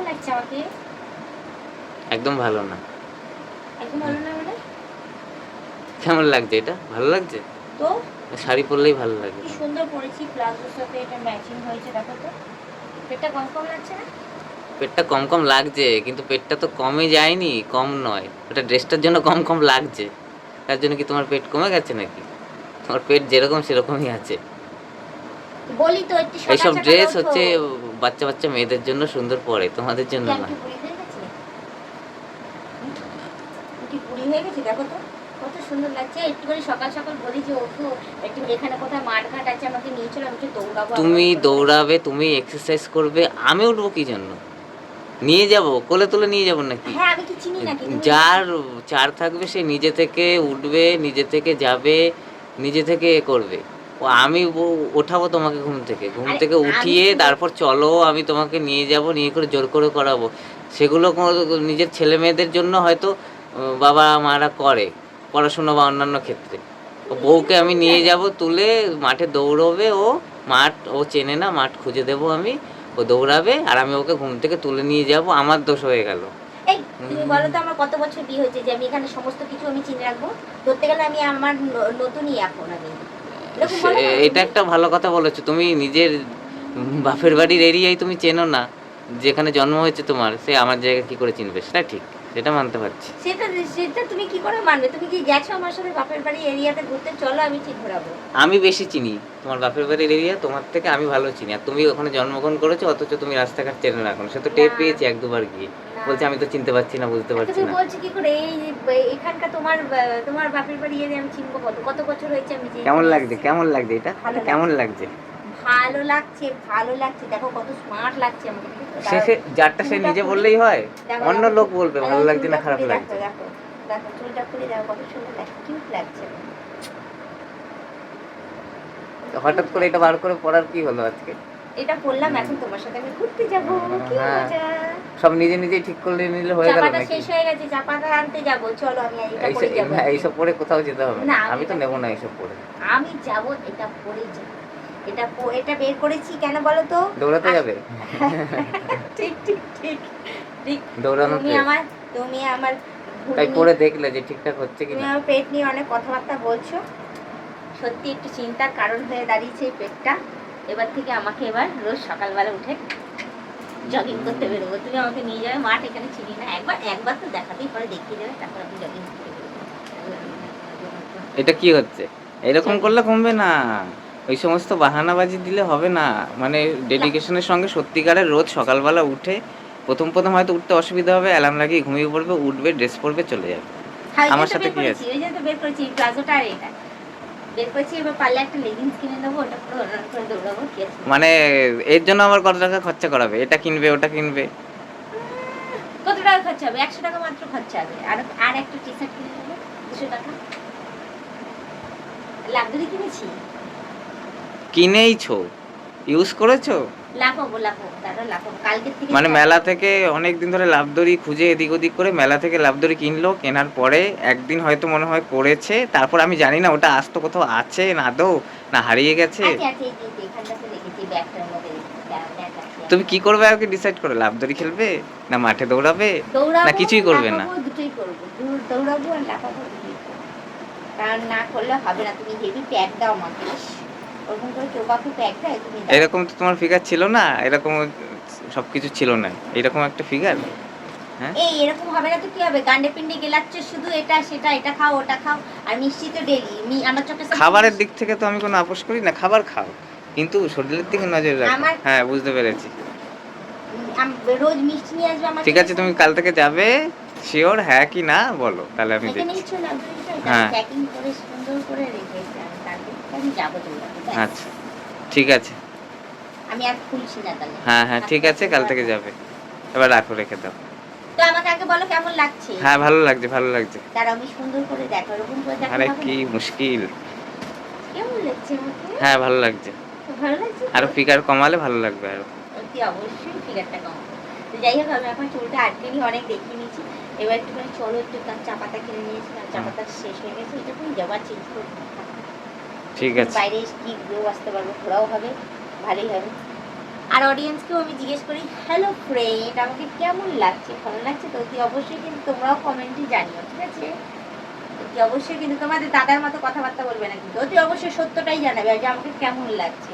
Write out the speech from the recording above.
কেমন লাগছে আমাকে? একদম ভালো না। একদম ভালো না মানে? কেমন লাগছে এটা? ভালো লাগছে? তো? শাড়ি পরলেই ভালো লাগে। কি সুন্দর পরেছি প্লাজোর সাথে এটা ম্যাচিং হয়েছে দেখো তো। পেটটা কম কম লাগছে না? পেটটা কম কম লাগছে কিন্তু পেটটা তো কমে যায়নি কম নয়। ওটা ড্রেসটার জন্য কম কম লাগছে। তার জন্য কি তোমার পেট কমে গেছে নাকি? তোমার পেট যেরকম সেরকমই আছে। বলি তো একটু এইসব ড্রেস হচ্ছে বাচ্চা বাচ্চা মেয়েদের জন্য সুন্দর পড়ে তোমাদের জন্য না। হয়ে গেছে? দেখো তো কত সুন্দর লাগছে। একটু করে সকাল সকাল বলি যে ওঠো একটু এখানে কোথায় আছে আমাকে নিয়ে চলো আমি একটু দৌড়াবো তুমি দৌড়াবে তুমি এক্সারসাইজ করবে আমি উঠবো কি জন্য? নিয়ে যাব কোলে তুলে নিয়ে যাব নাকি? হ্যাঁ যার চার থাকবে সে নিজে থেকে উঠবে নিজে থেকে যাবে নিজে থেকে এ করবে। আমি ওঠাবো তোমাকে ঘুম থেকে। ঘুম থেকে উঠিয়ে তারপর চলো আমি তোমাকে নিয়ে যাব নিয়ে করে জোর করে করাবো। সেগুলো নিজের ছেলে মেয়েদের জন্য হয়তো বাবা মারা করে পড়াশুনো বা অন্যান্য ক্ষেত্রে। ও বউকে আমি নিয়ে যাব তুলে মাঠে দৌড়বে ও মাঠ ও চেনে না মাঠ খুঁজে দেবো আমি ও দৌড়াবে আর আমি ওকে ঘুম থেকে তুলে নিয়ে যাব আমার দোষ হয়ে গেল। তুমি বলো তো আমার কত বছর বিয়ে হয়েছে যে আমি এখানে সমস্ত কিছু আমি চিনে রাখব? ধরতে গেলে আমি আমার নতুনই এখন আমি। এটা একটা ভালো কথা বলেছ। তুমি নিজের বাপের বাড়ির এরিয়ায় তুমি চেনো না। যেখানে জন্ম হয়েছে তোমার সে আমার জায়গা কি করে চিনবে? সেটা ঠিক। সেটা মানতে পারছি। সেটা সেটা তুমি কি করে মানবে? তুমি কি গেছো আমার সাথে বাপের বাড়ি এরিয়াতে ঘুরতে? চলো আমি ঠিক ঘোরাবো। আমি বেশি চিনি। তোমার বাপের বাড়ির এরিয়া তোমার থেকে আমি ভালো চিনি। আর তুমি ওখানে জন্মগ্রহণ করেছ অথচ তুমি রাস্তাঘাট চেনো না এখন। সে তো টের। পেয়েছি এক দুবার গিয়ে। বলছে আমি তো চিনতে পারছি না বুঝতে পারছি তুমি না। বলছো কি করে? এই এখানকার তোমার তোমার বাপের বাড়ি এরিয়া আমি চিনবো কত? কত বছর হয়েছে আমি। কেমন লাগছে? কেমন লাগছে এটা? কেমন লাগছে? ভালো লাগছে ভালো লাগছে। দেখো কত স্মার্ট লাগছে আমাকে সে সে যারটা সে নিজে বললেই হয়। অন্য লোক বলবে ভালো লাগছে না খারাপ লাগছে। দেখো, দেখো দেখো চুলটা খুলে দেখো কত সুন্দর লাগছে কিউট লাগছে। হঠাৎ করে এটা বার করে পড়ার কি হলো আজকে? এটা পরলাম এখন তোমার সাথে আমি ঘুরতে যাব। কি হ্যাঁ। মজা। সব নিজে নিজেই ঠিক করলে নিলে হয়ে গেল নাকি? শেষ হয়ে গেছে চাপাটা আনতে যাব। চলো আমি এটা পরে যাব। এইসব পরে কোথাও যেতে হবে না, আমি তো নেব না এইসব পরে। আমি যাব এটা পরে যাব। এটা এটা বের করেছি কেন বলো তো? দৌড়াতে যাবে। ঠিক ঠিক ঠিক। ঠিক দৌড়ানো তুমি আমার তুমি আমার তাই পরে দেখলে যে ঠিকঠাক হচ্ছে কি তুমি আমার পেট নিয়ে অনেক কথাবার্তা বলছো। সত্যি একটু চিন্তার কারণ হয়ে দাঁড়িয়েছে এই পেটটা। এবার থেকে আমাকে এবার রোজ সকালবেলা উঠে জগিং করতে বেরোবো। তুমি আমাকে নিয়ে যাবে মাঠ এখানে চিনি না। একবার একবার তো দেখাতেই পরে দেখিয়ে যাবে তারপর আমি জগিং করতে বেরোবো। এটা কি হচ্ছে? এরকম করলে কমবে না। ওই সমস্ত বাহানাবাজি দিলে হবে না। মানে ডেডিকেশনের সঙ্গে সত্যিকারের রোজ সকালবেলা উঠে প্রথম প্রথম হয়তো উঠতে অসুবিধা হবে অ্যালার্ম লাগিয়ে ঘুমিয়ে পড়বে উঠবে ড্রেস পরবে চলে যাবে। হ্যাঁ, আমার সাথে কি করেছি, ওই জন্য তো বের করেছি প্লাজোটা আর এটা। আছে? মানে এর জন্য আমার কত টাকা খরচা করাবে? এটা কিনবে ওটা কিনবে? কত টাকা খরচা হবে? একশো টাকা মাত্র খরচা হবে। আর আর একটা টি শার্ট কিনে দেবো দুশো টাকা। লাভদুরি কিনেছি? কিনেইছো? ইউজ করেছ? মানে মেলা থেকে অনেক দিন ধরে লাভদড়ি খুঁজে এদিক ওদিক করে মেলা থেকে লাভদড়ি কিনলো কেনার পরে একদিন হয়তো মনে হয় পড়েছে। তারপর আমি জানি না ওটা আজ তো কোথাও আছে না দো না হারিয়ে গেছে। তুমি কি করবে আগে ডিসাইড করে লাভদড়ি খেলবে না মাঠে দৌড়াবে? না কিছুই করবে না? দুটোই করব। দৌড়- দৌড়াবো আর লাফাবো কারণ না করলে হবে না তুমি হেভি প্যাক দাও আমাকে এরকম তো তোমার ফিগার ছিল না এরকম সব কিছু ছিল না। এরকম একটা ফিগার হ্যাঁ? এই এরকম হবে না তো কি হবে? গান্ডে পিন্ডে গেলাচ্ছে শুধু এটা সেটা এটা খাও ওটা খাও আর মিষ্টি তো ডেলি আমার চোখে খাবারের দিক থেকে তো আমি কোনো আপোষ করি না খাবার খাও। কিন্তু শরীরের দিকে নজর রাখো। হ্যাঁ বুঝতে পেরেছি। রোজ মিষ্টি নিয়ে আসবে আমার ঠিক আছে তুমি কাল থেকে যাবে শিওর হ্যাঁ কি না বলো। তাহলে আমি হ্যাঁ। প্যাকিং করে সুন্দর করে আমি যাব আচ্ছা ঠিক আছে। আমি আর খুলছি না তাহলে। হ্যাঁ হ্যাঁ ঠিক আছে কাল থেকে যাবে। এবার রাখো রেখে দাও। তো আমাকে আগে বলো কেমন লাগছে? হ্যাঁ ভালো লাগছে ভালো লাগছে। তার আমি সুন্দর করে দেখো এরকম করে দেখো আরে কি মুশকিল। কেমন লাগছে আমাকে? হ্যাঁ ভালো লাগছে। ভালো লাগছে? আরও ফিগার কমালে ভালো লাগবে আরও। অতি অবশ্যই ফিগারটা কম তো যাই হোক আমি এখন চুলটা আটকে নিয়ে অনেক দেখিয়ে নিয়েছি। এবার একটুখানি চলো একটু কারণ চা পাতা কিনে নিয়েছিলাম চা পাতা শেষ হয়ে গেছে এটা তুমি যাবার চেঞ্জ করব ঠিক আছে। বাইরে কি ঘুরেও আসতে পারব ঘোরাও হবে ভালোই হবে। আর অডিয়েন্সকেও আমি জিজ্ঞেস করি হ্যালো ফ্রেন্ড আমাকে কেমন লাগছে? ভালো লাগছে তো? কি অবশ্যই কিন্তু তোমরাও কমেন্টই জানিও ঠিক আছে? তুই অবশ্যই কিন্তু তোমাদের দাদার মতো কথাবার্তা বলবে না কিন্তু অতি অবশ্যই সত্যটাই জানাবে যে আমাকে কেমন লাগছে।